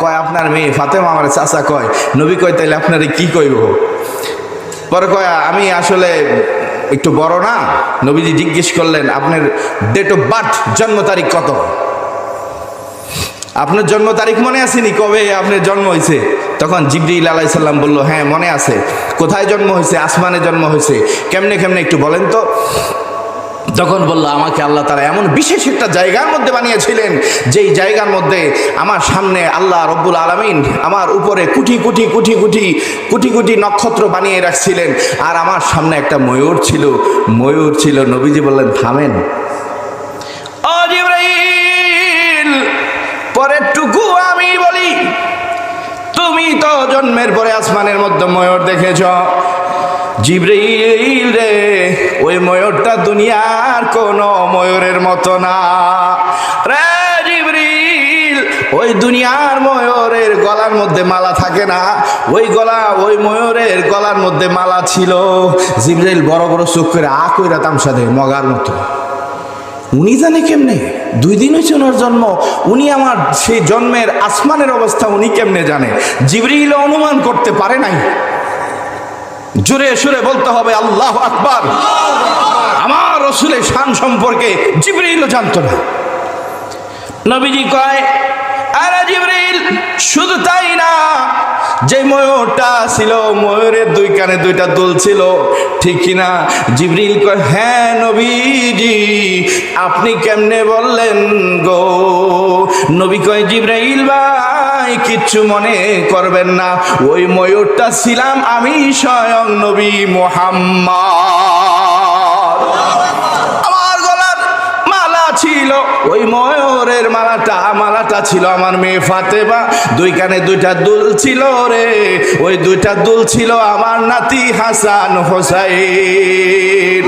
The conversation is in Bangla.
কয়, আপনার মেয়ে ফাতেমা আমার চাচা কয়? নবী কয়, তাইলে আপনারে কি কইব? পরে কয়, আমি আসলে একটু বড় না। নবীজি জিজ্ঞেস করলেন, আপনার ডেট অফ বার্থ জন্ম তারিখ কত? আপনার জন্ম তারিখ মনে আসেনি কবে আপনার জন্ম হয়েছে তখন জিবরিল আলাইসাল্লাম বলল হ্যাঁ মনে আছে। কোথায় জন্ম হয়েছে আসমানে জন্ম হয়েছে কেমনে কেমনে একটু বলেন তো? তখন বলল, আমাকে আল্লাহ তারা এমন বিশেষ একটা জায়গার মধ্যে বানিয়েছিলেন, যেই জায়গার মধ্যে আমার সামনে আল্লাহ রব্বুল আলমিন আমার উপরে কুটি কুটি কুটি কুটি কুটি কুটি নক্ষত্র বানিয়ে রাখছিলেন। আর আমার সামনে একটা ময়ূর ছিল ময়ূর ছিল। নবীজি বললেন, থামেন। পরের আমি বলি, তুমি তো জন্মের পরে আসমানের মধ্যে ময়ূর দেখেছ। জিব্রাইল রে ওই ময়ূরটা দুনিয়ার কোন ময়ূরের মতো না। রে ওই দুনিয়ার ময়ূরের গলার মধ্যে মালা থাকে না? ওই গলা, ওই ময়ূরের গলার মধ্যে মালা ছিল। জিব্রাইল বড় বড় চোখ করে আ কইরা তামসা দেয়, মগার মতো। উনি জানে কেমনে? দুই দিন হয়েছে ওনার জন্ম। উনি আমার সেই জন্মের আসমানের অবস্থা উনি কেমনে জানে? জিবরিল অনুমান করতে পারে নাই। জোরে সুরে বলতে হবে, আল্লাহ আকবার। আমার রসুলের শান সম্পর্কে জিবরিলও জানতো না। নবীজি কয়, আরে জিবরিল, শুধু তাই না, যে ময়ূরটা ছিল, ময়ূরের দুই কানে দুইটা দুল ছিল, ঠিক কিনা জিবরিল কয় হ্যাঁ নবীজি, আপনি কেমনে বললেন গো? নবী কয় জিব্রাইল ভাই কিচ্ছু মনে করবেন না। ওই ময়ূরটা ছিলাম আমি স্বয়ং নবী মোহাম্মদ। আমার গলার মালা ছিল, ওই ময়ূরের মালাটা মালাটা ছিল আমার মেয়ে ফাতেমা। দুই কানে দুইটা দুল ছিল রে, ওই দুইটা দুল ছিল আমার নাতি হাসান হোসাইন।